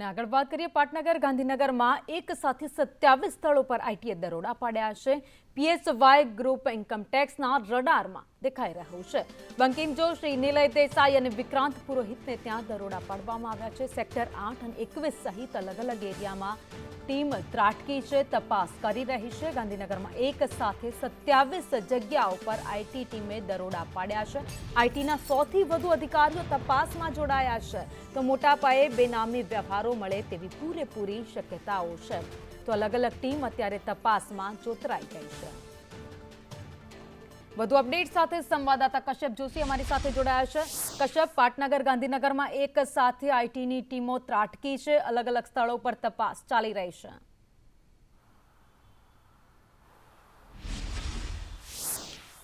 અને આગળ વાત કરીએ પાટનગર ગાંધીનગરમાં એક સાથે સત્યાવીસ સ્થળો પર આઈટીએ દરોડા પાડ્યા છે. પીએસવાય ગ્રુપ ઇન્કમટેક્સના રડારમાં દેખાઈ રહ્યું છે. બંકિમ જોશી, નિલય દેસાઈ અને વિક્રાંત પુરોહિતને ત્યાં દરોડા પાડવામાં આવ્યા છે. સેક્ટર આઠ અને એકવીસ સહિત અલગ અલગ એરિયામાં ટીમ ત્રાટકી છે, તપાસ કરી રહી છે. ગાંધીનગરમાં એક સાથે સત્યાવીસ જગ્યાઓ પર આઈટી ટીમે દરોડા પાડ્યા છે. આઈટીના સૌથી વધુ અધિકારીઓ તપાસમાં જોડાયા છે. તો મોટા પાયે બેનામી વ્યવહારો મળે તેવી પૂરેપૂરી શક્યતાઓ છે. તો અલગ અલગ ટીમ અત્યારે તપાસમાં જોતરાઈ ગઈ છે. વધુ અપડેટ સાથે સંવાદદાતા કશ્યપ જોશી અમારી સાથે જોડાયા છે. કશ્યપ, પાટનગર, ગાંધીનગરમાં એક સાથે આઈટીની ટીમો ત્રાટકી છે. અલગ અલગ સ્થળો પર તપાસ ચાલી રહી છે.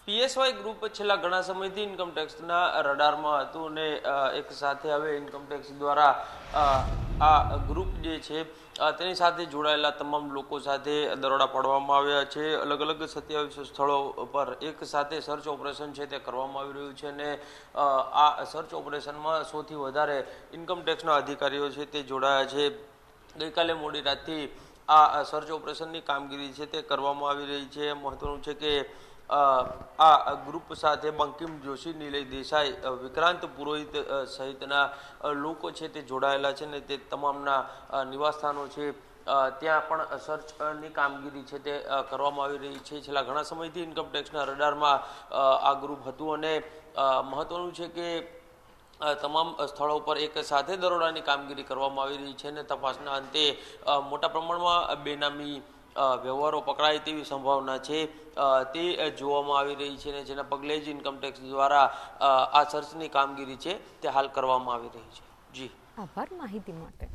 પીએસવાય ગ્રુપ છેલ્લા ઘણા સમયથી ઇન્કમટેક્સના રડારમાં હતું અને એક સાથે હવે ઇન્કમટેક્સ દ્વારા આ ગ્રુપ જે છે તેની સાથે જોડાયેલા તમામ લોકો સાથે દરોડા પાડવામાં આવ્યા છે. અલગ અલગ સત્યાવીસ સ્થળો પર એક સાથે સર્ચ ઓપરેશન છે તે કરવામાં આવી રહ્યું છે અને આ સર્ચ ઓપરેશનમાં સૌથી વધારે ઇન્કમટેક્સના અધિકારીઓ છે તે જોડાયા છે. ગઈકાલે મોડી રાતથી આ સર્ચ ઓપરેશનની કામગીરી છે તે કરવામાં આવી રહી છે. મહત્વનું છે કે આ ગ્રુપ સાથે બંકિમ જોશી, નિલય દેસાઈ વિક્રાંત પુરોહિત સહિતના લોકો છે તે જોડાયેલા છે ને તે તમામના નિવાસસ્થાનો છે. ત્યાં પણ સર્ચની કામગીરી છે તે કરવામાં આવી રહી છે. છેલ્લા ઘણા સમયથી ઇન્કમ ટેક્સના રડારમાં આ ગ્રુપ હતું અને મહત્ત્વનું છે કે તમામ સ્થળો પર એક સાથે દરોડાની કામગીરી કરવામાં આવી રહી છે અને તપાસના અંતે મોટા પ્રમાણમાં બેનામી વ્યવહારો પકડાય તેવી સંભાવના છે. તે જોવામાં આવી રહી છે અને જેના પગલે જ ઇન્કમટેક્સ દ્વારા આ સર્ચની કામગીરી છે તે હાલ કરવામાં આવી રહી છે. જી. આભાર માહિતી માટે.